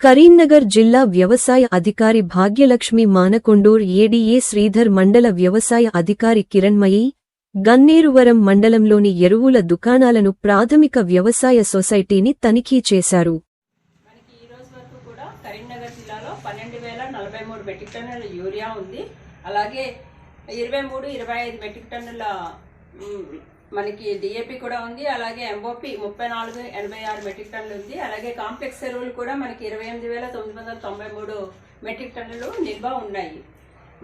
కరీంనగర్ జిల్లా వ్యవసాయ అధికారి భాగ్యలక్ష్మి మానకొండూర్ ఏడీఏ శ్రీధర్ మండల వ్యవసాయ అధికారి కిరణ్మయి గన్నేరువరం మండలంలోని ఎరువుల దుకాణాలను ప్రాథమిక వ్యవసాయ సొసైటీని తనిఖీ చేశారు. అలాగే ఇరవై మూడు ఇరవై ఐదు మెట్రిక్ టన్నుల మనకి డిఏపి కూడా ఉంది అలాగే ఎంఓపి ముప్పై నాలుగు ఎనభై ఆరు మెట్రిక్ టన్నులు ఉంది. అలాగే కాంప్లెక్స్ ఎరువులు కూడా మనకి ఇరవై ఎనిమిది వేల తొమ్మిది వందల తొంభై మూడు మెట్రిక్ టన్నులు నిల్వ ఉన్నాయి.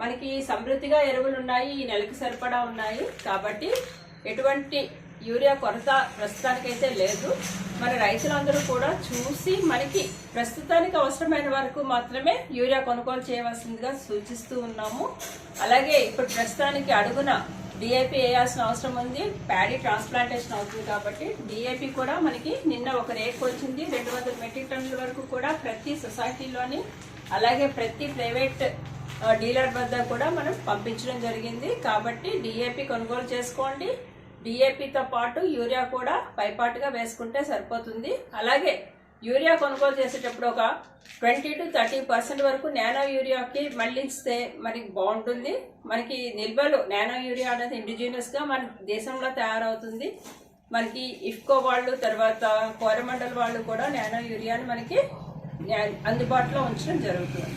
మనకి సమృద్ధిగా ఎరువులు ఉన్నాయి ఈ నెలకు సరిపడా ఉన్నాయి. కాబట్టి ఎటువంటి యూరియా కొరత ప్రస్తుతానికైతే లేదు. మరి రైతులందరూ కూడా చూసి మనకి ప్రస్తుతానికి అవసరమైన వరకు మాత్రమే యూరియా కొనుగోలు చేయవలసిందిగా సూచిస్తూ ఉన్నాము. అలాగే ఇప్పుడు ప్రస్తుతానికి అడుగున డిఏపి వేయాల్సిన అవసరం ఉంది. ప్యాడీ ట్రాన్స్ప్లాంటేషన్ అవుతుంది కాబట్టి డిఏపి కూడా మనకి నిన్న ఒక రేట్ వచ్చింది. రెండు వందల మెట్రిక్ టన్నుల వరకు కూడా ప్రతి సొసైటీలోని అలాగే ప్రతి ప్రైవేట్ డీలర్ వద్ద కూడా మనం పంపించడం జరిగింది. కాబట్టి డిఏపి కొనుగోలు చేసుకోండి. డిఏపితో పాటు యూరియా కూడా పైపాటుగా వేసుకుంటే సరిపోతుంది. అలాగే యూరియా కొనుగోలు చేసేటప్పుడు ఒక ట్వంటీ టు థర్టీ పర్సెంట్ వరకు నానో యూరియాకి మళ్ళిస్తే మనకి బాగుంటుంది. మనకి నిల్వలు నానో యూరియా అనేది ఇండిజినియస్గా మన దేశంలో తయారవుతుంది. మనకి ఇఫ్కో వాళ్ళు తర్వాత కోరమండల్ వాళ్ళు కూడా నానో యూరియాని మనకి అందుబాటులో ఉంచడం జరుగుతుంది.